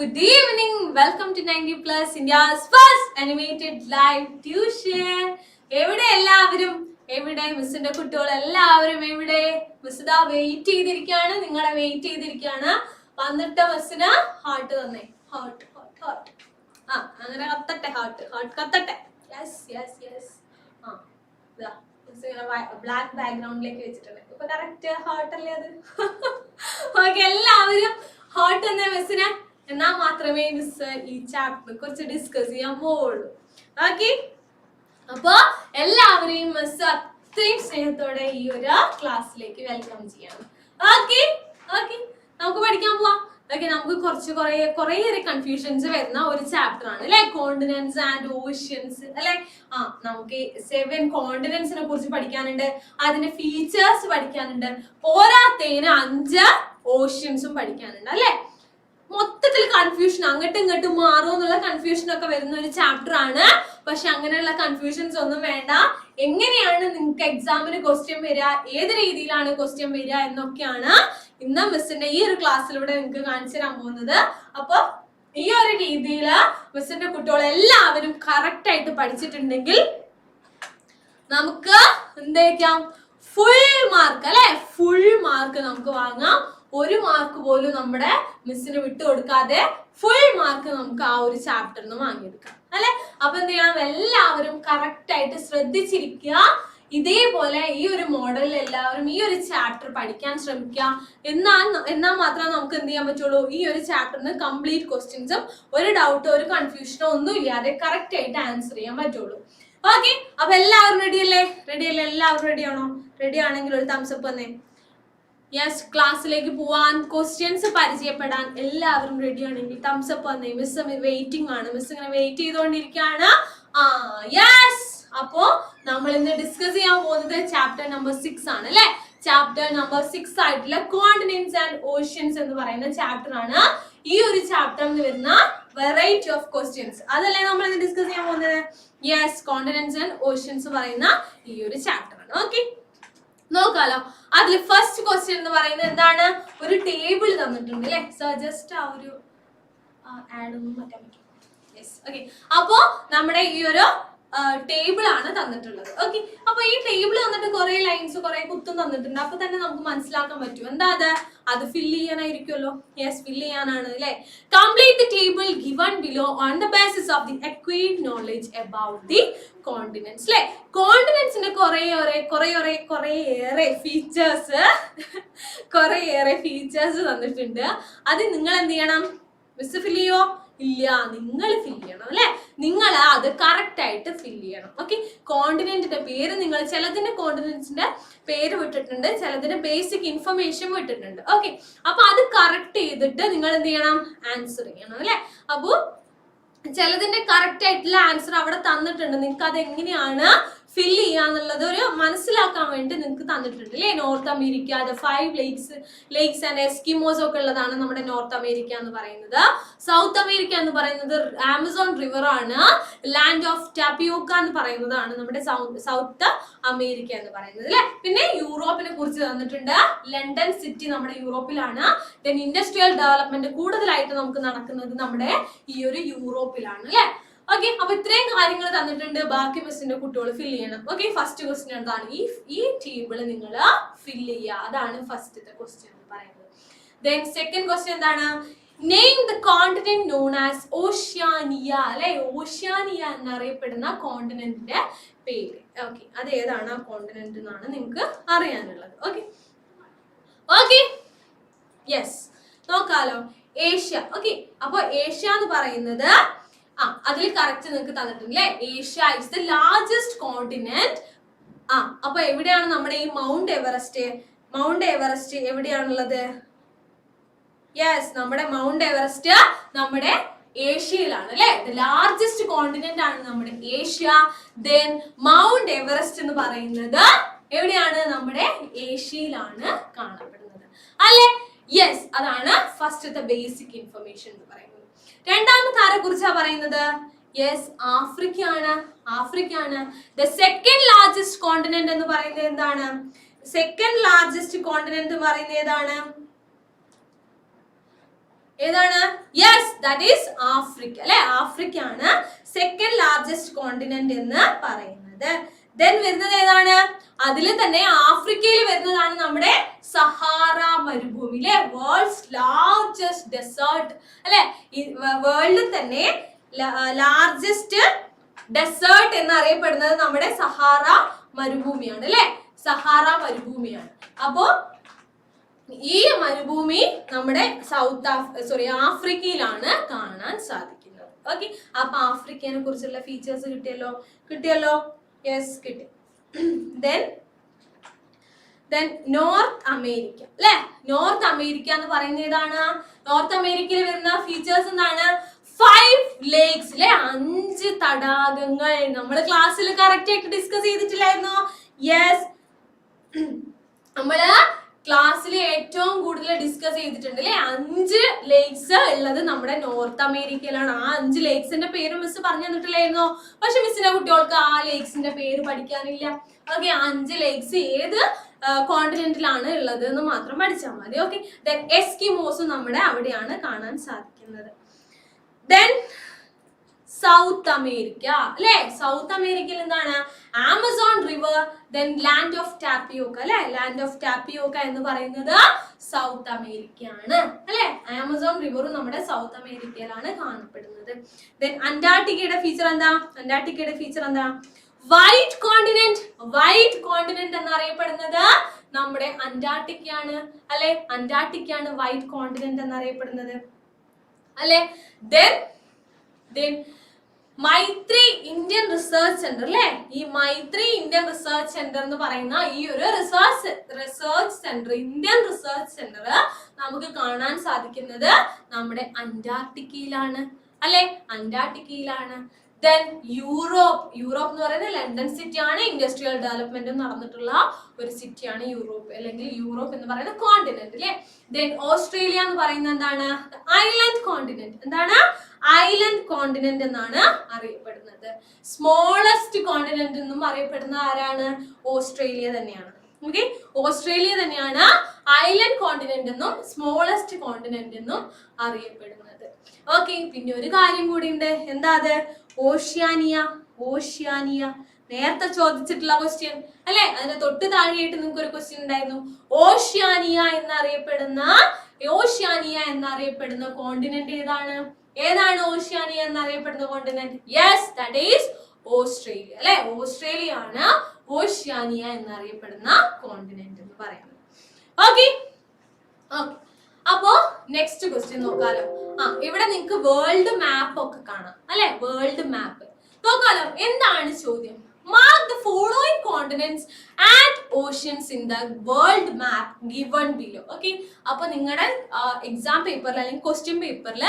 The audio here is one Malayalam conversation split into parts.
Good evening. Welcome to 90 Plus India's first animated live tuition എവിടെ എല്ലാവരും? എവിടെ മിസ്സിന്റെ കുട്ടികൾ എല്ലാവരും എവിടെ? മിസ് ഇതാ വെയിറ്റ് ചെയ്തിരിക്കുകയാണ്. നിങ്ങളെ വെയിറ്റ് ചെയ്തിരിക്കുകയാണ്. വന്നിട്ട് മിസ്സിന് ഹാർട്ട് തന്നെ ഹാർട്ട് ഹാർട്ട് ഹാർട്ട് ആ അങ്ങനെ കത്തട്ടെ ഹാർട്ട് ഹാർട്ട് കത്തട്ടെ. യെസ് യെസ് യെസ് ആ ഇതാ മിസ് ഇങ്ങനെ ബ്ലാക്ക് ബാക്ക്ഗ്രൗണ്ടിലേക്ക് വെച്ചിട്ടുണ്ട്. ഇപ്പൊ കറക്റ്റ് ഹാർട്ട് അല്ലേ അത്? ഓക്കെ എല്ലാവരും ഹാർട്ട് തന്നെ മിസ്സിന് എന്നാൽ മാത്രമേ മിസ് ഈ ചാപ്റ്റർ കുറച്ച് ഡിസ്കസ് ചെയ്യാൻ പോവുള്ളൂ. ഓക്കെ അപ്പൊ എല്ലാവരെയും മിസ് അത്രയും സ്നേഹത്തോടെ ഈ ഒരു ക്ലാസ്സിലേക്ക് വെൽക്കം ചെയ്യണം. ഓക്കെ ഓക്കെ നമുക്ക് പഠിക്കാൻ പോവാം. ഓക്കെ നമുക്ക് കുറച്ച് കുറേ കുറേയേറെ കൺഫ്യൂഷൻസ് വരുന്ന ഒരു ചാപ്റ്റർ ആണ് അല്ലെ? കോണ്ടിനൻസ് ആൻഡ് ഓഷ്യൻസ് അല്ലെ? ആ നമുക്ക് സെവൻ കോണ്ടിനൻസിനെ കുറിച്ച് പഠിക്കാനുണ്ട്. അതിന്റെ ഫീച്ചേഴ്സ് പഠിക്കാനുണ്ട്. പോരാത്തേന് അഞ്ച് ഓഷ്യൻസും പഠിക്കാനുണ്ട് അല്ലെ? മൊത്തത്തിൽ കൺഫ്യൂഷൻ അങ്ങോട്ടും ഇങ്ങോട്ടും മാറും എന്നുള്ള കൺഫ്യൂഷൻ ഒക്കെ വരുന്ന ഒരു ചാപ്റ്റർ ആണ്. പക്ഷെ അങ്ങനെയുള്ള കൺഫ്യൂഷൻസ് ഒന്നും വേണ്ട. എങ്ങനെയാണ് നിങ്ങൾക്ക് എക്സാമിന് ക്വസ്റ്റ്യൻ വരിക? ഏത് രീതിയിലാണ് ക്വസ്റ്റ്യൻ വരിക എന്നൊക്കെയാണ് ഇന്ന് മിസ്സിന്റെ ഈ ഒരു ക്ലാസ്സിലൂടെ നിങ്ങൾക്ക് കാണിച്ചു തരാൻ പോകുന്നത്. അപ്പൊ ഈ ഒരു രീതിയിൽ മിസ്സിന്റെ കുട്ടികൾ എല്ലാവരും കറക്റ്റ് ആയിട്ട് പഠിച്ചിട്ടുണ്ടെങ്കിൽ നമുക്ക് എന്തേക്കാം ഫുൾ മാർക്ക് അല്ലെ? ഫുൾ മാർക്ക് നമുക്ക് വാങ്ങാം. ഒരു മാർക്ക് പോലും നമ്മുടെ മിസ്സിന് വിട്ടു കൊടുക്കാതെ ഫുൾ മാർക്ക് നമുക്ക് ആ ഒരു ചാപ്റ്ററിൽ നിന്ന് വാങ്ങിയെടുക്കാം. അല്ലെ? അപ്പൊ എന്ത് ചെയ്യണം? എല്ലാവരും കറക്റ്റ് ആയിട്ട് ശ്രദ്ധിച്ചിരിക്കുക. ഇതേപോലെ ഈ ഒരു മോഡലിൽ എല്ലാവരും ഈ ഒരു ചാപ്റ്റർ പഠിക്കാൻ ശ്രമിക്കുക. എന്നാൽ എന്നാൽ മാത്രമേ നമുക്ക് എന്ത് ചെയ്യാൻ പറ്റുള്ളൂ? ഈ ഒരു ചാപ്റ്ററിന് കംപ്ലീറ്റ് ക്വസ്റ്റ്യൻസും ഒരു ഡൗട്ടോ ഒരു കൺഫ്യൂഷനോ ഒന്നും ഇല്ലാതെ കറക്റ്റ് ആയിട്ട് ആൻസർ ചെയ്യാൻ പറ്റുള്ളൂ. ഓക്കെ അപ്പൊ എല്ലാവരും റെഡി അല്ലേ? റെഡി അല്ലേ? എല്ലാവരും റെഡി ആണോ? റെഡി ആണെങ്കിൽ ഒരു തംസപ്പ് വന്നേ. യെസ് ക്ലാസ്സിലേക്ക് പോവാൻ ക്വസ്റ്റ്യൻസ് പരിചയപ്പെടാൻ എല്ലാവരും റെഡി ആണെങ്കിൽ അപ്പ് വന്നേ. മിസ് വെയിറ്റിംഗ് ആണ്. മിസ് ഇങ്ങനെ വെയിറ്റ് ചെയ്തുകൊണ്ടിരിക്കുകയാണ് ആ യെസ് അപ്പോ നമ്മൾ ഇന്ന് ഡിസ്കസ് ചെയ്യാൻ പോകുന്നത് ചാപ്റ്റർ നമ്പർ സിക്സ് ആണ് അല്ലെ? ചാപ്റ്റർ നമ്പർ സിക്സ് ആയിട്ടുള്ള കോണ്ടിനെന്റ്സ് ആൻഡ് ഓഷ്യൻസ് എന്ന് പറയുന്ന ചാപ്റ്റർ ആണ്. ഈ ഒരു ചാപ്റ്ററിൽ വരുന്ന വെറൈറ്റി ഓഫ് ക്വസ്റ്റ്യൻസ് അതല്ലേ നമ്മൾ ഇന്ന് ഡിസ്കസ് ചെയ്യാൻ പോകുന്നത്? യെസ് കോണ്ടിനെന്റ്സ് ആൻഡ് ഓഷ്യൻസ് പറയുന്ന ഈ ഒരു ചാപ്റ്റർ ആണ്. ഓക്കെ നോക്കാലോ. അതിൽ ഫസ്റ്റ് ക്വസ്റ്റ്യൻ എന്ന് പറയുന്നത് എന്താണ്? ഒരു ടേബിൾ തന്നിട്ടുണ്ട് അല്ലെ? സോ ജസ്റ്റ് ആ ഒരു ആഡ് ഒന്നും മാറ്റാൻ പറ്റും യെസ് അപ്പോ നമ്മുടെ ഈ ഒരു ടേബിൾ ആണ് തന്നിട്ടുള്ളത്. ഓക്കെ അപ്പൊ ഈ ടേബിൾ തന്നിട്ട് കുറെ ലൈൻസ് കുറെ കുത്തും തന്നിട്ടുണ്ട്. അപ്പൊ തന്നെ നമുക്ക് മനസ്സിലാക്കാൻ പറ്റും. എന്താ അത്? അത് ഫില്ല് ചെയ്യാനായിരിക്കുമല്ലോ? യെസ് ഫില്ല് ചെയ്യാനാണ് അല്ലേ? Complete the table given below on the basis of the acquired knowledge about the continents അല്ലെ? കോണ്ടിനെന്റ്സിന്റെ കുറെ കുറെ കുറെ ഏറെ ഫീച്ചേഴ്സ് കുറെ ഏറെ ഫീച്ചേഴ്സ് തന്നിട്ടുണ്ട്. അത് നിങ്ങൾ എന്ത് ചെയ്യണം? മിസ് ഫില്ല് ചെയ്യോ? ഇല്ല നിങ്ങൾ ഫിൽ ചെയ്യണം അല്ലെ? നിങ്ങൾ അത് കറക്റ്റ് ആയിട്ട് ഫിൽ ചെയ്യണം. ഓക്കെ കോണ്ടിനെന്റിന്റെ പേര് നിങ്ങൾ ചിലതിന്റെ കോണ്ടിനെന്റിന്റെ പേര് വിട്ടിട്ടുണ്ട് ചിലതിന്റെ ബേസിക് ഇൻഫർമേഷൻ വിട്ടിട്ടുണ്ട്. ഓക്കെ അപ്പൊ അത് കറക്റ്റ് ചെയ്തിട്ട് നിങ്ങൾ എന്ത് ചെയ്യണം? ആൻസർ ചെയ്യണം അല്ലെ? അപ്പോ ചിലതിന്റെ കറക്റ്റ് ആയിട്ടുള്ള ആൻസർ അവിടെ തന്നിട്ടുണ്ട്. നിങ്ങൾക്ക് അത് എങ്ങനെയാണ് ഫിൽ ചെയ്യാന്നുള്ളത് ഒരു മനസ്സിലാക്കാൻ വേണ്ടി നിങ്ങൾക്ക് തന്നിട്ടുണ്ട് അല്ലേ? North America the five lakes lakes and Eskimos ഒക്കെ ഉള്ളതാണ് നമ്മുടെ നോർത്ത് അമേരിക്ക എന്ന് പറയുന്നത്. സൗത്ത് അമേരിക്ക എന്ന് പറയുന്നത് ആമസോൺ റിവർ ആണ്. ലാൻഡ് ഓഫ് ടാപ്പിയോക്ക എന്ന് പറയുന്നതാണ് നമ്മുടെ സൗത്ത് അമേരിക്ക എന്ന് പറയുന്നത് അല്ലെ? പിന്നെ യൂറോപ്പിനെ കുറിച്ച് തന്നിട്ടുണ്ട്. ലണ്ടൻ സിറ്റി നമ്മുടെ യൂറോപ്പിലാണ് ദെൻ ഇൻഡസ്ട്രിയൽ ഡെവലപ്മെന്റ് കൂടുതലായിട്ട് നമുക്ക് നടക്കുന്നത് നമ്മുടെ ഈ ഒരു യൂറോപ്പിലാണ് അല്ലെ? ഓക്കെ അപ്പൊ ഇത്രയും കാര്യങ്ങൾ തന്നിട്ടുണ്ട്. ബാക്കി മിസ്സിന്റെ കുട്ടികൾ ഫില്ല് ചെയ്യണം. ഓക്കെ ഫസ്റ്റ് ക്വസ്റ്റ്യൻ എന്താണ്? ഈ ഈ ടേബിൾ നിങ്ങൾ ഫില്ല് ചെയ്യുക. അതാണ് ഫസ്റ്റത്തെ ക്വസ്റ്റ്യൻ എന്ന് പറയുന്നത്. ദെൻ സെക്കൻഡ് ക്വസ്റ്റ്യൻ എന്താണ്? Name the continent known as Oceania അല്ലെ? ഓഷ്യാനിയ എന്നറിയപ്പെടുന്ന കോണ്ടിനെന്റിന്റെ പേര്. ഓക്കെ അത് ഏതാണ് ആ കോണ്ടിനെന്റ് എന്നാണ് നിങ്ങൾക്ക് അറിയാനുള്ളത്. ഓക്കെ ഓക്കെ യെസ് നോക്കാലോ. ഏഷ്യ ഓക്കെ അപ്പൊ ഏഷ്യ എന്ന് പറയുന്നത് ആ അതിൽ കറക്റ്റ് നിങ്ങൾക്ക് തന്നിട്ടുണ്ട് അല്ലേ Asia is the largest continent ആ അപ്പൊ എവിടെയാണ് നമ്മുടെ ഈ മൗണ്ട് എവറസ്റ്റ്? മൗണ്ട് എവറസ്റ്റ് എവിടെയാണുള്ളത്? യെസ് നമ്മുടെ മൗണ്ട് എവറസ്റ്റ് നമ്മുടെ ഏഷ്യയിലാണ് അല്ലെ ദ ലാർജസ്റ്റ് കോണ്ടിനെന്റ് ആണ് നമ്മുടെ ഏഷ്യ. ദെൻ മൗണ്ട് എവറസ്റ്റ് എന്ന് പറയുന്നത് എവിടെയാണ്? നമ്മുടെ ഏഷ്യയിലാണ് കാണപ്പെടുന്നത്. അല്ലെ? യെസ് അതാണ് ഫസ്റ്റത്തെ ബേസിക് ഇൻഫർമേഷൻ എന്ന് പറയുന്നത്. രണ്ടാമത്തെ ആരെ കുറിച്ചാ പറയുന്നത്? യെസ് ആഫ്രിക്കയാണ്. ആഫ്രിക്കയാണ്. Africa the second largest continent എന്ന് പറയുന്നത് എന്താണ്? സെക്കൻഡ് ലാർജസ്റ്റ് കോണ്ടിനെന്റ് എന്ന് പറയുന്നത് ഏതാണ്? ഏതാണ്? Yes that is Africa. അല്ലെ? ആഫ്രിക്കയാണ് സെക്കൻഡ് ലാർജസ്റ്റ് കോണ്ടിനെന്റ് എന്ന് പറയുന്നത്. ദെൻ വരുന്നത് ഏതാണ്? അതിൽ തന്നെ ആഫ്രിക്കയിൽ വരുന്നതാണ് നമ്മുടെ സഹാറ മരുഭൂമി അല്ലെ? വേൾഡ്സ് ലാർജസ്റ്റ് ഡെസേർട്ട് അല്ലെ വേൾഡിൽ തന്നെ ലാർജസ്റ്റ് ഡെസേർട്ട് എന്നറിയപ്പെടുന്നത് നമ്മുടെ സഹാറ മരുഭൂമിയാണ് അല്ലെ? സഹാറ മരുഭൂമിയാണ്. അപ്പോ ഈ മരുഭൂമി നമ്മുടെ സൗത്ത് ആഫ് സോറി ആഫ്രിക്കയിലാണ് കാണാൻ സാധിക്കുന്നത്. ഓക്കെ അപ്പൊ ആഫ്രിക്കനെ കുറിച്ചുള്ള ഫീച്ചേഴ്സ് കിട്ടിയല്ലോ? കിട്ടിയല്ലോ? യെസ് കിട്ടി. ദെൻ ദെൻ നോർത്ത് അമേരിക്ക അല്ലെ? നോർത്ത് അമേരിക്ക എന്ന് പറയുന്നത് ഏതാണ്? നോർത്ത് അമേരിക്കയിൽ വരുന്ന ഫീച്ചേഴ്സ് എന്താണ്? ഫൈവ് ലേക്സ് അല്ലെ? അഞ്ച് തടാകങ്ങൾ. നമ്മൾ ക്ലാസ്സിൽ കറക്റ്റ് ആയിട്ട് ഡിസ്കസ് ചെയ്തിട്ടില്ലായിരുന്നോ? യെസ് നമ്മൾ ക്ലാസ്സിൽ ഏറ്റവും കൂടുതൽ ഡിസ്കസ് ചെയ്തിട്ടുണ്ട് അല്ലെ അഞ്ച് ലേക്സ് ഉള്ളത് നമ്മുടെ നോർത്ത് അമേരിക്കയിലാണ് ആ അഞ്ച് ലേക്സിന്റെ പേര് മിസ് പറഞ്ഞു തന്നിട്ടില്ലായിരുന്നോ? പക്ഷെ മിസ്സിന്റെ കുട്ടികൾക്ക് ആ ലേക്സിന്റെ പേര് പഠിക്കാനില്ല. ഓക്കെ അഞ്ച് ലേക്സ് ഏത് കോണ്ടിനെന്റിലാണ് ഉള്ളത് എന്ന് മാത്രം പഠിച്ചാൽ മതി. ഓക്കെ ദെൻ എസ്കിമോസ് നമ്മുടെ അവിടെയാണ് കാണാൻ സാധിക്കുന്നത്. ദെൻ സൗത്ത് അമേരിക്ക അല്ലെ? സൗത്ത് അമേരിക്കയിൽ എന്താണ്? Amazon river then land of tapioca അല്ലെ? ലാൻഡ് ഓഫ് ടാപ്പിയോക്ക എന്ന് പറയുന്നത് സൗത്ത് അമേരിക്കയാണ് അല്ലെ? ആമസോൺ റിവറും നമ്മുടെ സൗത്ത് അമേരിക്കയിലാണ് കാണപ്പെടുന്നത്. ദെൻ അന്റാർട്ടിക്കയുടെ ഫീച്ചർ എന്താ? അന്റാർട്ടിക്കയുടെ ഫീച്ചർ എന്താ? വൈറ്റ് കോണ്ടിനെന്റ് വൈറ്റ് കോണ്ടിനെന്റ് എന്നറിയപ്പെടുന്നത് നമ്മുടെ അന്റാർട്ടിക്കയാണ്. അല്ലെ? അന്റാർട്ടിക്കയാണ് വൈറ്റ് കോണ്ടിനെന്റ് എന്നറിയപ്പെടുന്നത്. അല്ലെ? Then then Maitri Indian research centre അല്ലെ ഈ മൈത്രി ഇന്ത്യൻ റിസർച്ച് സെന്റർ എന്ന് പറയുന്ന ഈ ഒരു research research centre Indian research centre നമുക്ക് കാണാൻ സാധിക്കുന്നത് നമ്മുടെ അന്റാർട്ടിക്കയിലാണ്. അല്ലെ? അന്റാർട്ടിക്കയിലാണ്. ദെൻ യൂറോപ്പ് യൂറോപ്പ് എന്ന് പറയുന്നത് ലണ്ടൻ സിറ്റിയാണ് ഇൻഡസ്ട്രിയൽ ഡെവലപ്മെന്റ് നടന്നിട്ടുള്ള ഒരു സിറ്റിയാണ് യൂറോപ്പ് അല്ലെങ്കിൽ യൂറോപ്പ് എന്ന് പറയുന്ന കോണ്ടിനെന്റ് അല്ലെ ദെൻ ഓസ്ട്രേലിയ എന്ന് പറയുന്നത് എന്താണ്? ഐലൻഡ് കോണ്ടിനെന്റ് എന്താണ്? ഐലൻഡ് കോണ്ടിനെന്റ് എന്നാണ് അറിയപ്പെടുന്നത്. സ്മോളസ്റ്റ് കോണ്ടിനെന്റ് എന്നും അറിയപ്പെടുന്ന ആരാണ്? ഓസ്ട്രേലിയ തന്നെയാണ്. ഓക്കെ ഓസ്ട്രേലിയ തന്നെയാണ് ഐലൻഡ് കോണ്ടിനെന്റ് എന്നും സ്മോളസ്റ്റ് കോണ്ടിനെന്റ് എന്നും അറിയപ്പെടുന്നത്. ഓക്കെ പിന്നെ ഒരു കാര്യം കൂടി ഉണ്ട് എന്താ അത്? Oceania Oceania. നേരത്തെ ചോദിച്ചിട്ടുള്ള ക്വസ്റ്റ്യൻ അല്ലെ? അതിന്റെ തൊട്ട് താഴെയായിട്ട് നിങ്ങൾക്ക് ഒരു ക്വസ്റ്റ്യൻ ഉണ്ടായിരുന്നു. ഓഷ്യാനിയ എന്നറിയപ്പെടുന്ന ഓഷ്യാനിയ എന്നറിയപ്പെടുന്ന കോണ്ടിനെന്റ് ഏതാണ്? ഏതാണ് ഓഷ്യാനിയ എന്നറിയപ്പെടുന്ന continent yes that is Australia. അല്ലെ? ഓസ്ട്രേലിയ ആണ് ഓഷ്യാനിയ എന്നറിയപ്പെടുന്ന കോണ്ടിനെന്റ് എന്ന് പറയുന്നത്. ഓക്കെ അപ്പോ നെക്സ്റ്റ് ക്വസ്റ്റ്യൻ നോക്കാലോ. ആ ഇവിടെ നിങ്ങൾക്ക് വേൾഡ് മാപ്പ് ഒക്കെ കാണാം അല്ലെ? വേൾഡ് മാപ്പ് നോക്കാലോ എന്താണ് ചോദ്യം? Mark the following continents and oceans in the world map given below okay അപ്പൊ നിങ്ങളുടെ എക്സാം പേപ്പറിൽ അല്ലെങ്കിൽ ക്വസ്റ്റ്യൻ പേപ്പറിൽ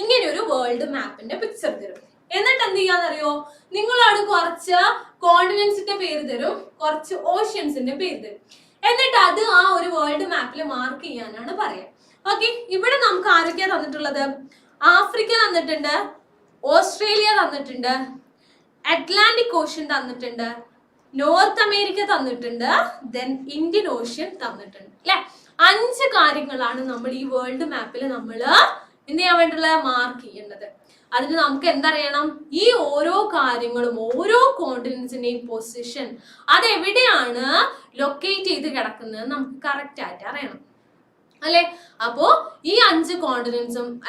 ഇങ്ങനെ ഒരു വേൾഡ് മാപ്പിന്റെ പിക്ചർ തരും. എന്നിട്ട് എന്ത് ചെയ്യാന്നറിയോ? നിങ്ങളോട് കുറച്ച് കോണ്ടിനെന്റ്സിന്റെ പേര് തരും കുറച്ച് ഓഷ്യൻസിന്റെ പേര് തരും. എന്നിട്ട് അത് ആ ഒരു വേൾഡ് മാപ്പിൽ മാർക്ക് ചെയ്യാനാണ് പറയാം. ഓക്കെ ഇവിടെ നമുക്ക് ആരൊക്കെയാ തന്നിട്ടുള്ളത്? ആഫ്രിക്ക തന്നിട്ടുണ്ട് ഓസ്ട്രേലിയ തന്നിട്ടുണ്ട് അറ്റ്ലാന്റിക് ഓഷ്യൻ തന്നിട്ടുണ്ട് നോർത്ത് അമേരിക്ക തന്നിട്ടുണ്ട് ദെൻ ഇന്ത്യൻ ഓഷ്യൻ തന്നിട്ടുണ്ട് അല്ലെ? അഞ്ച് കാര്യങ്ങളാണ് നമ്മൾ ഈ വേൾഡ് മാപ്പിൽ നമ്മൾ എന്ത് ചെയ്യാൻ വേണ്ടിയുള്ള മാർക്ക് ചെയ്യേണ്ടത്. അതിന് നമുക്ക് എന്തറിയണം? ഈ ഓരോ കാര്യങ്ങളും ഓരോ കോണ്ടിനൻസിന്റെയും പൊസിഷൻ അതെവിടെയാണ് ലൊക്കേറ്റ് ചെയ്ത് കിടക്കുന്നത് നമുക്ക് കറക്റ്റ് ആയിട്ട് അറിയണം. അല്ലെ? അപ്പോ ഈ അഞ്ച് കോണ്ടിനൻസും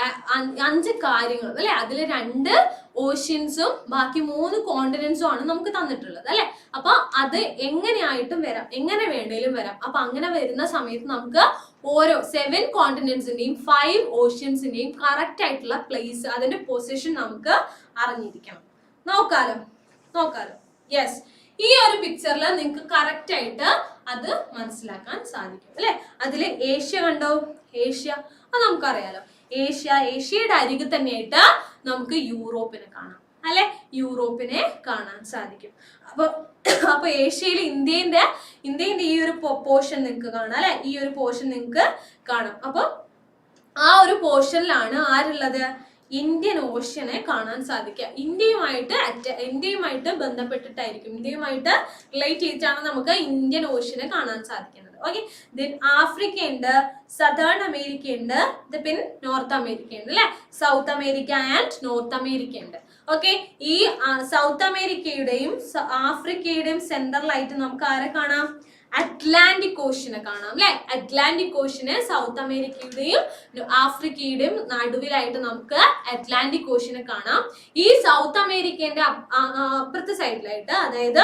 അഞ്ച് കാര്യങ്ങളും അല്ലെ? അതിൽ രണ്ട് ഓഷ്യൻസും ബാക്കി മൂന്ന് കോണ്ടിനൻസും ആണ് നമുക്ക് തന്നിട്ടുള്ളത് അല്ലെ? അപ്പൊ അത് എങ്ങനെയായിട്ടും വരാം. എങ്ങനെ വേണേലും വരാം. അപ്പൊ അങ്ങനെ വരുന്ന സമയത്ത് നമുക്ക് ഓരോ സെവൻ കോണ്ടിനൻസിന്റെയും ഫൈവ് ഓഷ്യൻസിന്റെയും കറക്റ്റ് ആയിട്ടുള്ള പ്ലേസ് അതിന്റെ പൊസിഷൻ നമുക്ക് അറിഞ്ഞിരിക്കണം. നോക്കാലോ. നോക്കാലോ. യെസ് ഈ ഒരു പിക്ചറിൽ നിങ്ങൾക്ക് കറക്റ്റ് ആയിട്ട് അത് മനസ്സിലാക്കാൻ സാധിക്കും അല്ലെ? അതിൽ ഏഷ്യ കണ്ടോ? ഏഷ്യ. അത് നമുക്കറിയാലോ. ഏഷ്യ ഏഷ്യയുടെ അരികിൽ തന്നെയായിട്ട് നമുക്ക് യൂറോപ്പിനെ കാണാം അല്ലെ? യൂറോപ്പിനെ കാണാൻ സാധിക്കും. അപ്പൊ അപ്പൊ ഏഷ്യയിൽ ഇന്ത്യന്റെ ഇന്ത്യന്റെ ഈ ഒരു പോർഷൻ നിങ്ങൾക്ക് കാണാം അല്ലെ? ഈ ഒരു പോർഷൻ നിങ്ങൾക്ക് കാണാം. അപ്പൊ ആ ഒരു പോർഷനിലാണ് ആരുള്ളത്? ഇന്ത്യൻ ഓഷ്യനെ കാണാൻ സാധിക്കുക. ഇന്ത്യയുമായിട്ട് ഇന്ത്യയുമായിട്ട് ബന്ധപ്പെട്ടിട്ടായിരിക്കും. ഇന്ത്യയുമായിട്ട് റിലേറ്റ് ചെയ്തിട്ടാണ് നമുക്ക് ഇന്ത്യൻ ഓഷ്യനെ കാണാൻ സാധിക്കുന്നത്. ഓക്കെ ദെൻ ആഫ്രിക്ക ഉണ്ട് സദേൺ അമേരിക്ക ഉണ്ട് പിന്നെ നോർത്ത് അമേരിക്ക ഉണ്ട് അല്ലെ South America and North America ഉണ്ട് ഓക്കെ ഈ സൗത്ത് അമേരിക്കയുടെയും ആഫ്രിക്കയുടെയും സെൻട്രലായിട്ട് നമുക്ക് ആരെ കാണാം? അറ്റ്ലാന്റിക് ഓഷ്യനെ കാണാം അല്ലെ അറ്റ്ലാന്റിക് ഓഷ്യന് സൗത്ത് അമേരിക്കയുടെയും ആഫ്രിക്കയുടെയും നടുവിലായിട്ട് നമുക്ക് അറ്റ്ലാന്റിക് ഓഷ്യനെ കാണാം. ഈ സൗത്ത് അമേരിക്കന്റെ അപ്പുറത്തെ സൈഡിലായിട്ട് അതായത്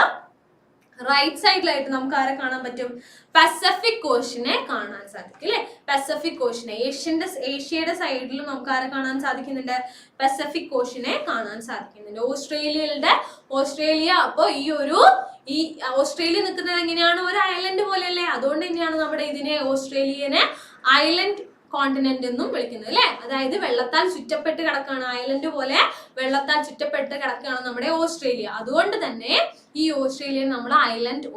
റൈറ്റ് സൈഡിലായിട്ട് നമുക്ക് ആരെ കാണാൻ പറ്റും? പസഫിക് ഓഷ്യനെ കാണാൻ സാധിക്കും അല്ലെ? പസഫിക് കോഷിനെ ഏഷ്യന്റെ ഏഷ്യയുടെ സൈഡിലും നമുക്ക് ആരെ കാണാൻ സാധിക്കുന്നുണ്ട്? പസഫിക് ഓഷ്യനെ കാണാൻ സാധിക്കുന്നുണ്ട്. ഓസ്ട്രേലിയയുടെ ഓസ്ട്രേലിയ അപ്പോൾ ഈ ഒരു ഈ ഓസ്ട്രേലിയ നിൽക്കുന്നത് എങ്ങനെയാണ്? ഒരു ഐലൻഡ് പോലെയല്ലേ? അതുകൊണ്ട് തന്നെയാണ് നമ്മുടെ ഇതിനെ ഓസ്ട്രേലിയനെ ഐലൻഡ് കോണ്ടിനെന്റ് എന്നും വിളിക്കുന്നത് അല്ലെ? അതായത് വെള്ളത്താൽ ചുറ്റപ്പെട്ട് കിടക്കുകയാണ് ഐലൻഡ് പോലെ വെള്ളത്താൽ ചുറ്റപ്പെട്ട് കിടക്കുകയാണ് നമ്മുടെ ഓസ്ട്രേലിയ. അതുകൊണ്ട് തന്നെ ഈ ഓസ്ട്രേലിയ നമ്മൾ ഐലൻഡ്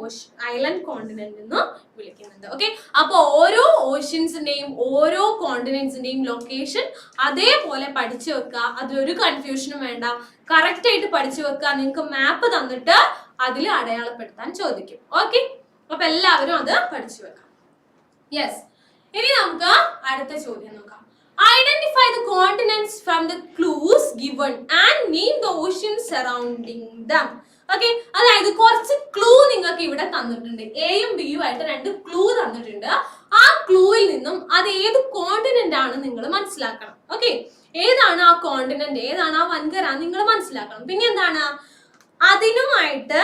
ഐലൻഡ് കോണ്ടിനെന്റ് എന്നും വിളിക്കുന്നുണ്ട്. ഓക്കെ അപ്പൊ ഓരോ ഓഷ്യൻസിന്റെയും ഓരോ കോണ്ടിനെന്റ്സിന്റെയും ലൊക്കേഷൻ അതേപോലെ പഠിച്ചു വെക്കുക. അതിലൊരു കൺഫ്യൂഷനും വേണ്ട. കറക്റ്റ് ആയിട്ട് പഠിച്ചു വെക്കുക. നിങ്ങൾക്ക് മാപ്പ് തന്നിട്ട് അതിൽ അടയാളപ്പെടുത്താൻ ചോദിക്കും. ഓക്കെ അപ്പൊ എല്ലാവരും അത് പഠിച്ചു വെക്കാം. യെസ് ഇനി നമുക്ക് അടുത്ത ചോദ്യം നോക്കാം. Identify the continents from the clues given and name the ocean surrounding them okay അതായത് കുറച്ച് ക്ലൂ നിങ്ങൾക്ക് ഇവിടെ തന്നിട്ടുണ്ട്. എയും ബിയും ആയിട്ട് രണ്ട് ക്ലൂ തന്നിട്ടുണ്ട്. ആ ക്ലൂവിൽ നിന്നും അത് ഏത് കോണ്ടിനെന്റ് ആണ് നിങ്ങൾ മനസ്സിലാക്കണം. ഓക്കെ ഏതാണ് ആ കോണ്ടിനെന്റ് ഏതാണ് ആ വൻകര? നിങ്ങൾ മനസ്സിലാക്കണം. പിന്നെ എന്താണ്? അതിനുമായിട്ട്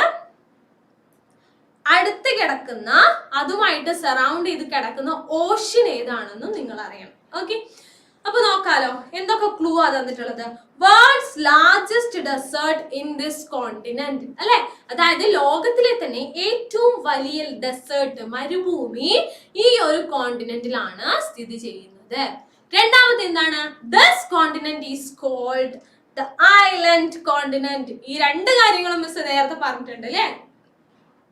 അടുത്ത് കിടക്കുന്ന അതുമായിട്ട് സറൗണ്ട് ചെയ്ത് കിടക്കുന്ന ഓഷ്യൻ ഏതാണെന്നും നിങ്ങൾ അറിയണം ഓക്കെ അപ്പൊ നോക്കാലോ എന്തൊക്കെ ക്ലൂ ആ തന്നിട്ടുള്ളത്? World's largest desert in this continent അല്ലെ? അതായത് ലോകത്തിലെ തന്നെ ഏറ്റവും വലിയ ഡെസേർട്ട് മരുഭൂമി ഈ ഒരു കോണ്ടിനെന്റിലാണ് സ്ഥിതി ചെയ്യുന്നത്. രണ്ടാമത് എന്താണ്? Thus continent is called the island continent ഈ രണ്ട് കാര്യങ്ങളും മിസ് നേരത്തെ പറഞ്ഞിട്ടുണ്ട് അല്ലേ?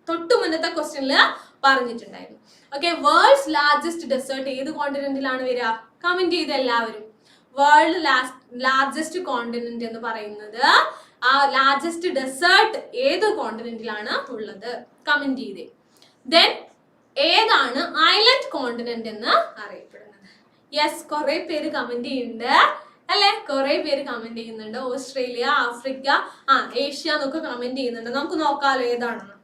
തൊട്ടു മുന്നത്തെ ക്വസ്റ്റ്യനിൽ പറഞ്ഞിട്ടുണ്ടായിരുന്നു. ഓക്കെ വേൾഡ്സ് ലാർജസ്റ്റ് ഡെസേർട്ട് ഏത് കോണ്ടിനെന്റിലാണ് വരിക? കമന്റ് ചെയ്ത് എല്ലാവരും. വേൾഡ് ലാർജസ്റ്റ് കോണ്ടിനെന്റ് എന്ന് പറയുന്നത് ആ ലാർജസ്റ്റ് ഡെസേർട്ട് ഏത് കോണ്ടിനെന്റിലാണ് ഉള്ളത്? കമന്റ് ചെയ്തേ. ദെൻ ഏതാണ് ഐലൻഡ് കോണ്ടിനെന്റ് എന്ന് അറിയപ്പെടുന്നത്? യെസ് കുറെ പേര് കമന്റ് ചെയ്യുന്നുണ്ട്. അല്ലെ? കുറെ പേര് കമന്റ് ചെയ്യുന്നുണ്ട്. ഓസ്ട്രേലിയ ആഫ്രിക്ക ആ ഏഷ്യ എന്നൊക്കെ കമന്റ് ചെയ്യുന്നുണ്ട്. നമുക്ക് നോക്കാമല്ലോ ഏതാണെന്ന്.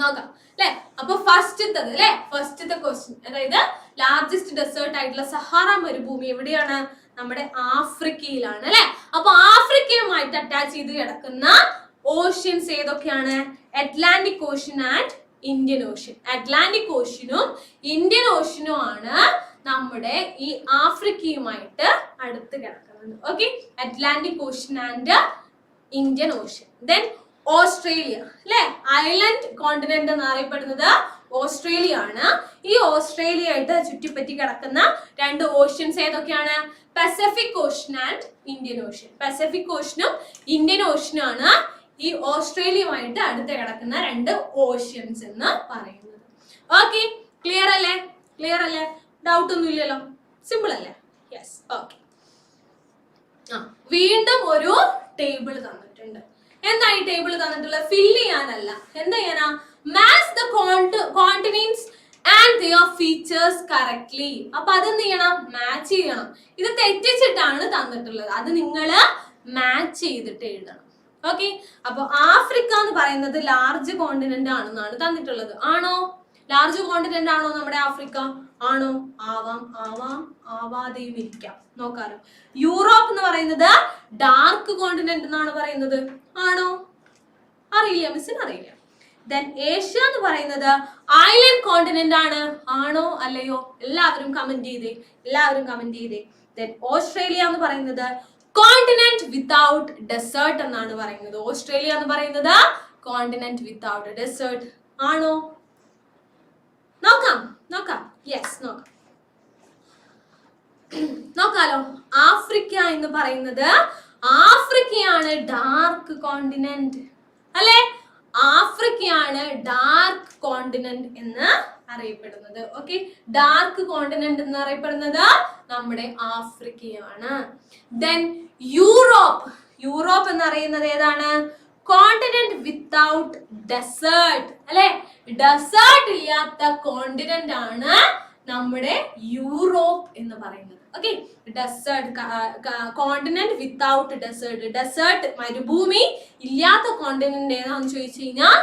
നോക്കാം. അല്ലെ അപ്പൊ ഫസ്റ്റത്തത് അല്ലെ ഫസ്റ്റത്തെ ക്വസ്റ്റ്യൻ അതായത് ലാർജസ്റ്റ് ഡെസേർട്ട് ആയിട്ടുള്ള സഹാറ മരുഭൂമി എവിടെയാണ്? നമ്മുടെ ആഫ്രിക്കയിലാണ് അല്ലെ അപ്പൊ ആഫ്രിക്കയുമായിട്ട് അറ്റാച്ച് ചെയ്ത് കിടക്കുന്ന ഓഷ്യൻസ് ഏതൊക്കെയാണ്? Atlantic ocean and Indian ocean Atlantic ഓഷ്യനും Indian ഓഷ്യനും ആണ് നമ്മുടെ ഈ ആഫ്രിക്കയുമായിട്ട് അടുത്ത് കിടക്കുന്നത്. Okay Atlantic ocean and Indian ocean then Australia അല്ലെ? ഐലൻഡ് കോണ്ടിനെന്റ് എന്ന് അറിയപ്പെടുന്നത് ഓസ്ട്രേലിയ ആണ് ഈ ഓസ്ട്രേലിയ ആയിട്ട് ചുറ്റിപ്പറ്റി കിടക്കുന്ന രണ്ട് ഓഷ്യൻസ് ഏതൊക്കെയാണ്? Pacific ocean and Indian ocean Pacific ഓഷ്യനും Indian ഓഷ്യനും ആണ് ഈ ഓസ്ട്രേലിയയുമായിട്ട് അടുത്ത് കിടക്കുന്ന രണ്ട് ഓഷ്യൻസ് എന്ന് പറയുന്നത്. ഓക്കെ ക്ലിയർ അല്ലേ? ക്ലിയർ അല്ലേ? ഡൗട്ട് ഒന്നും ഇല്ലല്ലോ. സിമ്പിൾ അല്ലേ? യെസ് ഓക്കെ വീണ്ടും ഒരു ടേബിൾ തന്നിട്ടുണ്ട്. എന്താ ഈ ടേബിൾ തന്നിട്ടുള്ളത് ഫില്ല് ചെയ്യാനല്ല. എന്താ ചെയ്യാനാ? Match the continents and their features correctly അപ്പൊ അതെന്ത് ചെയ്യണം? മാച്ച് ചെയ്യണം. ഇത് തെറ്റിച്ചിട്ടാണ് തന്നിട്ടുള്ളത്. അത് നിങ്ങൾ മാച്ച് ചെയ്തിട്ട് എഴുതണം. ഓക്കെ അപ്പൊ ആഫ്രിക്ക എന്ന് പറയുന്നത് ലാർജ് കോണ്ടിനെന്റ് ആണെന്നാണ് തന്നിട്ടുള്ളത്. ആണോ? ലാർജ് കോണ്ടിനെന്റ് ആണോ നമ്മുടെ ആഫ്രിക്ക? ആണോ? ആവാം. ആവാം. ആവാതെയും ഇരിക്കാം. നോക്കാറ് യൂറോപ്പ് എന്ന് പറയുന്നത് ഡാർക്ക് കോണ്ടിനെന്റ് എന്നാണ് പറയുന്നത്. ആണോ? അറിയില്ല മിസ്സിന് അറിയില്ല. ദെൻ ഏഷ്യ എന്ന് പറയുന്നത് ഐലൻഡ് കോണ്ടിനെന്റ് ആണ്. ആണോ അല്ലയോ? എല്ലാവരും കമന്റ് ചെയ്തേ. എല്ലാവരും കമന്റ് ചെയ്തേ. ദെൻ ഓസ്ട്രേലിയ എന്ന് പറയുന്നത് കോണ്ടിനെന്റ് വിത്തൗട്ട് ഡെസേർട്ട് എന്നാണ് പറയുന്നത്. ഓസ്ട്രേലിയ എന്ന് പറയുന്നത് കോണ്ടിനെന്റ് വിത്തൗട്ട് ഡെസേർട്ട് ആണോ? നോക്കാം നോക്കാം. യെസ് നോക്കാം. നോക്കാലോ. ആഫ്രിക്ക എന്ന് പറയുന്നത് ആഫ്രിക്കയാണ് ഡാർക്ക് കോണ്ടിനെന്റ്. അല്ലെ? ആഫ്രിക്കയാണ് ഡാർക്ക് കോണ്ടിനെന്റ് എന്ന് അറിയപ്പെടുന്നത്. ഓക്കെ? ഡാർക്ക് കോണ്ടിനെന്റ് എന്ന് അറിയപ്പെടുന്നത് നമ്മുടെ ആഫ്രിക്കയാണ്. Then Europe. യൂറോപ്പ് എന്ന് അറിയുന്നത് ഏതാണ്? Continent without desert. അല്ലെ? ഡെസേർട്ട് ഇല്ലാത്ത കോണ്ടിനെന്റ് ആണ് നമ്മുടെ യൂറോപ്പ് എന്ന് പറയുന്നത്. Okay desert continent without desert desert മരുഭൂമി ഇല്ലാത്ത കോണ്ടിനെന്റ് ഏതാന്ന് ചോദിച്ചു കഴിഞ്ഞാൽ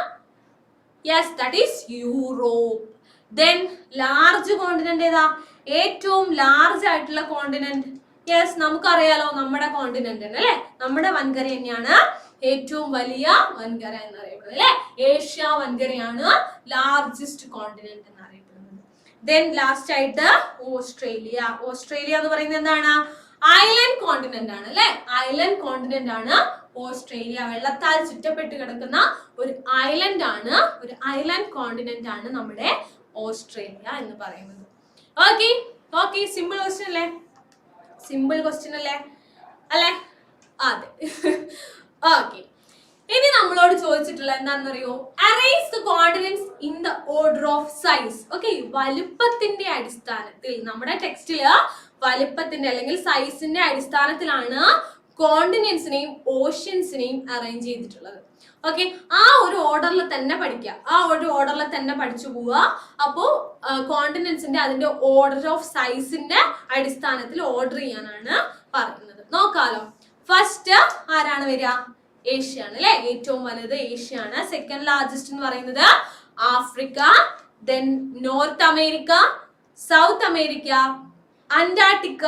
yes that is Europe then large continent ഏതാ? ഏറ്റവും ലാർജ് ആയിട്ടുള്ള കോണ്ടിനെന്റ് യെസ് നമുക്കറിയാലോ നമ്മുടെ കോണ്ടിനെന്റ് അല്ലേ? നമ്മുടെ വൻകര തന്നെയാണ് ഏറ്റവും വലിയ വൻകര എന്ന് അറിയപ്പെടുന്നത് അല്ലെ? ഏഷ്യ വൻകരയാണ് ലാർജസ്റ്റ് കോണ്ടിനെന്റ് ദെൻ ലാസ്റ്റ് ആയിട്ട് ഓസ്ട്രേലിയ. ഓസ്ട്രേലിയ എന്ന് പറയുന്നത് എന്താണ്? ഐലൻഡ് കോണ്ടിനെന്റ് ആണ് അല്ലെ? ഐലൻഡ് കോണ്ടിനെന്റ് ആണ് ഓസ്ട്രേലിയ. വെള്ളത്താൽ ചുറ്റപ്പെട്ട് കിടക്കുന്ന ഒരു ഐലൻഡ് ആണ് ഒരു ഐലൻഡ് കോണ്ടിനെന്റ് ആണ് നമ്മുടെ ഓസ്ട്രേലിയ എന്ന് പറയുന്നത്. ഓക്കെ ഓക്കെ സിമ്പിൾ ക്വസ്റ്റ്യൻ അല്ലേ? സിമ്പിൾ ക്വസ്റ്റ്യൻ അല്ലേ? അല്ലേ? അതെ. ഓക്കെ ഇനി നമ്മളോട് ചോദിച്ചിട്ടുള്ള എന്താണെന്നറിയോ? Arrange the continents in the order of size okay വലുപ്പത്തിന്റെ അടിസ്ഥാനത്തിൽ നമ്മുടെ ടെക്സ്റ്റിൽ വലുപ്പത്തിന്റെ അല്ലെങ്കിൽ സൈസിന്റെ അടിസ്ഥാനത്തിലാണ് കോണ്ടിനെന്റ്സിനെയും ഓഷ്യൻസിനെയും അറേഞ്ച് ചെയ്തിട്ടുള്ളത്. ഓക്കെ ആ ഒരു ഓർഡറിൽ തന്നെ പഠിക്കുക ആ ഒരു ഓർഡറിൽ തന്നെ പഠിച്ചു പോവുക. അപ്പോൾ കോണ്ടിനെൻസിന്റെ അതിന്റെ ഓർഡർ ഓഫ് സൈസിന്റെ അടിസ്ഥാനത്തിൽ ഓർഡർ ചെയ്യാനാണ് പറയുന്നത്. നോക്കാലോ. ഫസ്റ്റ് ആരാണ് വരിക? ഏഷ്യ ആണ് അല്ലെ? ഏറ്റവും വലുത് ഏഷ്യ ആണ് സെക്കൻഡ് ലാർജസ്റ്റ് എന്ന് പറയുന്നത് Africa then North America South America Antarctica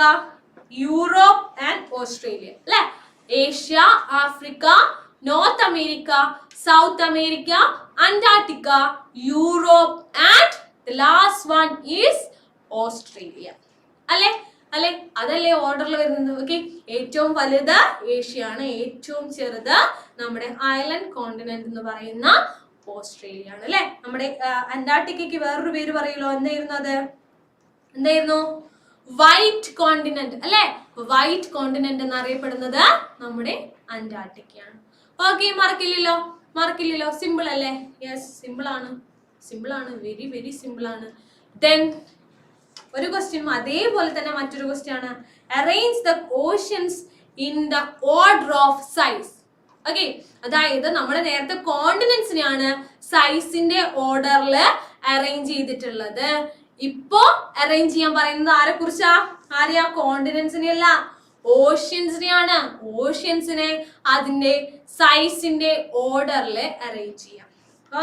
Europe and Australia. അല്ലെ? Asia Africa North America South America Antarctica Europe and last one is Australia. അല്ലെ? അല്ലെ? അതല്ലേ ഓർഡറിൽ വരുന്നത്. ഓക്കെ ഏറ്റവും വലുത് ഏഷ്യ ആണ് ഏറ്റവും ചെറുത് നമ്മുടെ ഐലൻഡ് കോണ്ടിനെന്റ് എന്ന് പറയുന്ന ഓസ്ട്രേലിയ ആണ് അല്ലെ? നമ്മുടെ അന്റാർട്ടിക്കയ്ക്ക് വേറൊരു പേര് പറയല്ലോ എന്തായിരുന്നു അത്? എന്തായിരുന്നു? വൈറ്റ് കോണ്ടിനെന്റ് അല്ലെ? വൈറ്റ് കോണ്ടിനെന്റ് എന്നറിയപ്പെടുന്നത് നമ്മുടെ അന്റാർട്ടിക്കയാണ്. ഓക്കെ മറക്കില്ലല്ലോ? മറക്കില്ലല്ലോ? സിമ്പിൾ അല്ലേ? യെസ് സിമ്പിൾ ആണ്. സിമ്പിൾ ആണ്. വെരി വെരി സിമ്പിൾ ആണ്. ദെൻ ഒരു ക്വസ്റ്റ്യനും അതേപോലെ തന്നെ മറ്റൊരു ക്വസ്റ്റ്യൻ ആണ്. Arrange the oceans in the order of size okay അതായത് നമ്മൾ നേരത്തെ കോണ്ടിനെന്റ്സിനെയാണ് സൈസിന്റെ ഓർഡറിൽ അറേഞ്ച് ചെയ്തിട്ടുള്ളത്. ഇപ്പോ അറേഞ്ച് ചെയ്യാൻ പറയുന്നത് ആരെ കുറിച്ചാ? ആരെയാ കോണ്ടിനെന്റ്സിനെ അല്ല. ഓഷ്യൻസിനെയാണ് ഓഷ്യൻസിനെ അതിന്റെ സൈസിന്റെ ഓർഡറിൽ അറേഞ്ച് ചെയ്യാം.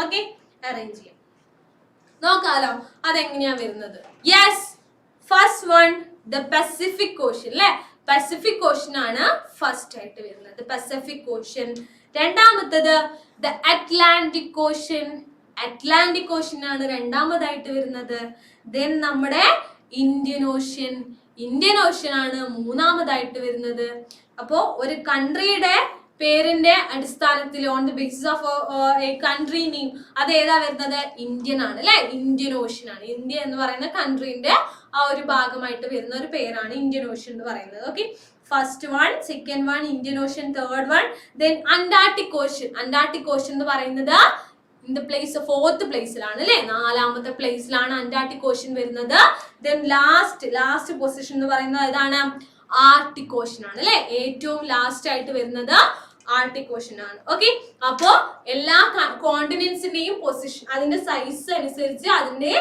ഓക്കെ അറേഞ്ച് ചെയ്യാം. നോക്കാലോ. അതെങ്ങനെയാ വരുന്നത്? Yes first one the Pacific ocean അല്ലെ പസഫിക് ഓഷ്യൻ ആണ് ഫസ്റ്റ് ആയിട്ട് വരുന്നത്. പസഫിക് ഓഷ്യൻ രണ്ടാമത്തത് the Atlantic ocean Atlantic ocean ആണ് രണ്ടാമതായിട്ട് വരുന്നത്. ദെൻ നമ്മുടെ ഇന്ത്യൻ ഓഷ്യൻ ഇന്ത്യൻ ഓഷ്യൻ ആണ് മൂന്നാമതായിട്ട് വരുന്നത്. അപ്പോ ഒരു കൺട്രിയുടെ പേരിന്റെ അടിസ്ഥാനത്തിൽ on the basis of a country name അത് ഏതാ വരുന്നത്? ഇന്ത്യൻ ആണ് അല്ലെ? ഇന്ത്യൻ ഓഷ്യൻ ആണ്. ഇന്ത്യ എന്ന് പറയുന്ന കൺട്രീന്റെ ആ ഒരു ഭാഗമായിട്ട് വരുന്ന ഒരു പേരാണ് ഇന്ത്യൻ ഓഷ്യൻ എന്ന് പറയുന്നത്. Okay first one second one Indian ocean third one then Antarctic ocean Antarctic ocean എന്ന് പറയുന്നത് ഇൻ പ്ലേസ് ഫോർത്ത് പ്ലേസിലാണ് അല്ലെ? നാലാമത്തെ പ്ലേസിലാണ് അന്റാർട്ടിക് ഓഷ്യൻ വരുന്നത്. ദെൻ ലാസ്റ്റ് ലാസ്റ്റ് പൊസിഷൻ എന്ന് പറയുന്നത് ഏതാണ്? ആർട്ടിക് ഓഷ്യൻ ആണ് അല്ലെ? ഏറ്റവും ലാസ്റ്റ് ആയിട്ട് വരുന്നത് ആർട്ടിക് ഓഷ്യൻ ആണ്. ഓക്കെ അപ്പോ എല്ലാ കോണ്ടിനെന്റ്സിന്റെയും പൊസിഷൻ അതിന്റെ സൈസ് അനുസരിച്ച് അതിന്റെ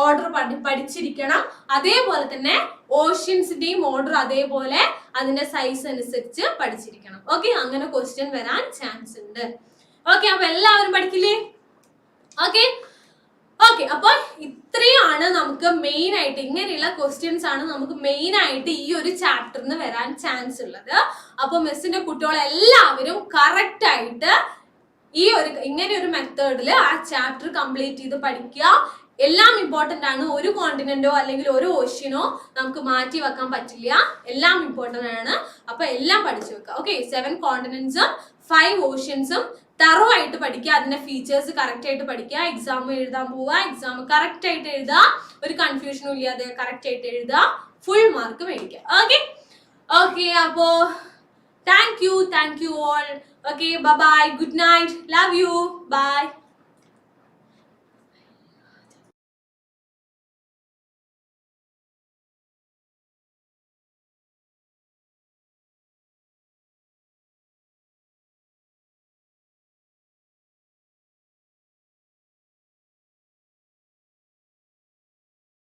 ഓർഡർ പഠി പഠിച്ചിരിക്കണം. അതേപോലെ തന്നെ ഓഷ്യൻസിന്റെയും ഓർഡർ അതേപോലെ അതിന്റെ സൈസ് അനുസരിച്ച് പഠിച്ചിരിക്കണം. ഓക്കെ അങ്ങനെ ക്വസ്റ്റ്യൻ വരാൻ ചാൻസ് ഉണ്ട്. ഓക്കെ അപ്പൊ എല്ലാവരും പഠിക്കില്ലേ? ഓക്കെ ഓക്കെ അപ്പോൾ ഇത്രയാണ് നമുക്ക് മെയിൻ ആയിട്ട് ഇങ്ങനെയുള്ള ക്വസ്റ്റ്യൻസ് ആണ് നമുക്ക് മെയിൻ ആയിട്ട് ഈ ഒരു ചാപ്റ്ററിന് വരാൻ ചാൻസ് ഉള്ളത്. അപ്പോൾ മിസ്സിന്റെ കുട്ടികൾ എല്ലാവരും കറക്റ്റ് ആയിട്ട് ഈ ഒരു ഇങ്ങനെ ഒരു മെത്തേഡിൽ ആ ചാപ്റ്റർ കംപ്ലീറ്റ് ചെയ്ത് പഠിക്കുക. എല്ലാം ഇമ്പോർട്ടന്റ് ആണ്. ഒരു കോണ്ടിനെന്റോ അല്ലെങ്കിൽ ഒരു ഓഷ്യനോ നമുക്ക് മാറ്റി വെക്കാൻ പറ്റില്ല. എല്ലാം ഇമ്പോർട്ടന്റ് ആണ്. അപ്പൊ എല്ലാം പഠിച്ചു വെക്കുക. ഓക്കെ സെവൻ കോണ്ടിനെന്റ്സും ഫൈവ് ഓഷ്യൻസും തറോ ആയിട്ട് പഠിക്കുക അതിന്റെ ഫീച്ചേഴ്സ് കറക്റ്റ് ആയിട്ട് പഠിക്കുക എക്സാം എഴുതാൻ പോവുക എക്സാം കറക്റ്റ് ആയിട്ട് എഴുതുക ഒരു കൺഫ്യൂഷനും ഇല്ലാതെ കറക്റ്റ് ആയിട്ട് എഴുതുക ഫുൾ മാർക്ക് മേടിക്കുക. ഓക്കെ ഓക്കെ അപ്പോ thank you thank you all okay bye good night love you bye